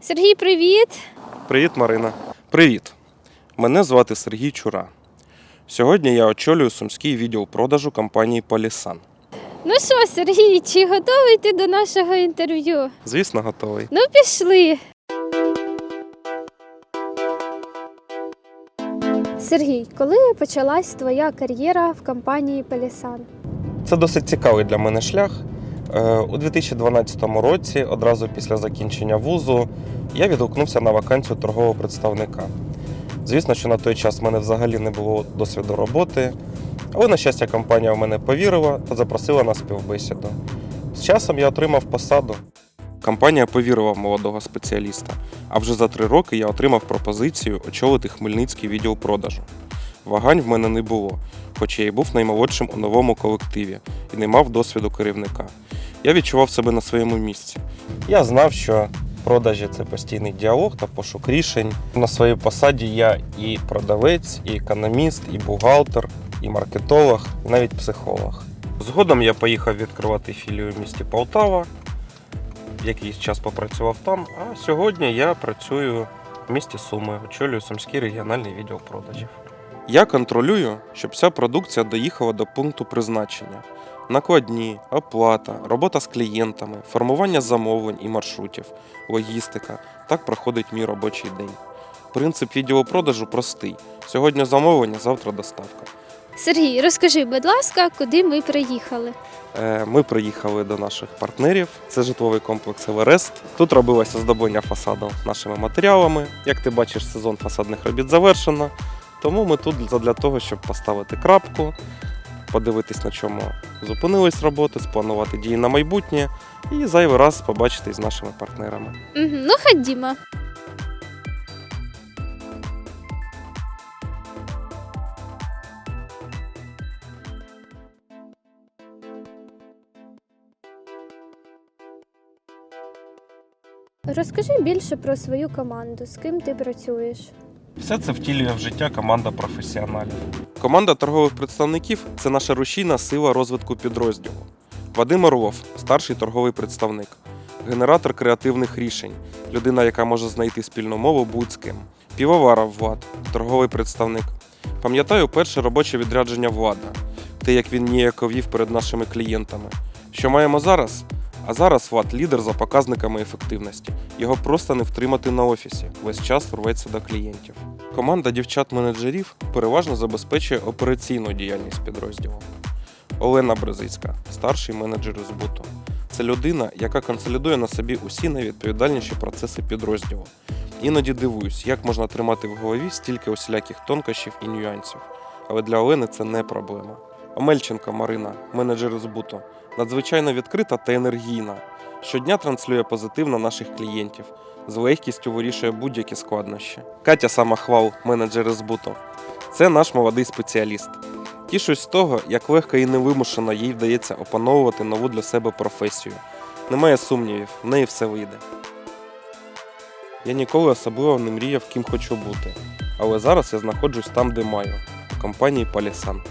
Сергій, привіт! Привіт, Марина. Привіт. Мене звати Сергій Чура. Сьогодні я очолюю сумський відділ продажу компанії Полісан. Ну що, Сергій, чи готовий ти до нашого інтерв'ю? Звісно, готовий. Ну, пішли. Сергій, коли почалась твоя кар'єра в компанії Пелісан? Це досить цікавий для мене шлях. Е, У 2012 році, одразу після закінчення вузу, я відгукнувся на вакансію торгового представника. Звісно, що на той час в мене взагалі не було досвіду роботи, але, на щастя, компанія в мене повірила та запросила на співбесіду. З часом я отримав посаду. Компанія повірила в молодого спеціаліста, а вже за три роки я отримав пропозицію очолити Хмельницький відділ продажу. Вагань в мене не було, хоч я й був наймолодшим у новому колективі і не мав досвіду керівника. Я відчував себе на своєму місці. Я знав, що продажі це постійний діалог та пошук рішень. На своїй посаді я і продавець, і економіст, і бухгалтер, і маркетолог, і навіть психолог. Згодом я поїхав відкривати філію в місті Полтава. Якийсь час попрацював там, а сьогодні я працюю в місті Суми, очолюю Сумський регіональний відділ продажів. Я контролюю, щоб вся продукція доїхала до пункту призначення. Накладні, оплата, робота з клієнтами, формування замовлень і маршрутів, логістика. Так проходить мій робочий день. Принцип відділу продажу простий: сьогодні замовлення, завтра доставка. Сергій, розкажи, будь ласка, куди ми приїхали? Е, Ми приїхали до наших партнерів. Це житловий комплекс Еверест. Тут робилося оздоблення фасаду нашими матеріалами. Як ти бачиш, сезон фасадних робіт завершено. Тому ми тут для того, щоб поставити крапку, подивитись, на чому зупинились роботи, спланувати дії на майбутнє і зайвий раз побачитись з нашими партнерами. Угу, ну, ходімо. Розкажи більше про свою команду, з ким ти працюєш. Все це втілює в життя команда професіоналів. Команда торгових представників це наша рушійна сила розвитку підрозділу. Вадим Орлов, старший торговий представник, генератор креативних рішень, людина, яка може знайти спільну мову будь з ким. Півоваров Влад, торговий представник. Пам'ятаю перше робоче відрядження влада, те, як він ніяковів перед нашими клієнтами. Що маємо зараз? А зараз Влад лідер за показниками ефективності. Його просто не втримати на офісі. Весь час рветься до клієнтів. Команда дівчат-менеджерів переважно забезпечує операційну діяльність підрозділу. Олена Брезицька, старший менеджер збуту. Це людина, яка консолідує на собі усі найвідповідальніші процеси підрозділу. Іноді дивуюсь, як можна тримати в голові стільки усіляких тонкощів і нюансів. Але для Олени це не проблема. Омельченко Марина, менеджер збуту, надзвичайно відкрита та енергійна. Щодня транслює позитив на наших клієнтів, з легкістю вирішує будь-які складнощі. Катя Самохвал, менеджер збуту. Це наш молодий спеціаліст. Тішусь з того, як легко і невимушено їй вдається опановувати нову для себе професію. Немає сумнівів, в неї все вийде. Я ніколи особливо не мріяв, ким хочу бути. Але зараз я знаходжусь там, де маю, у компанії Палісан.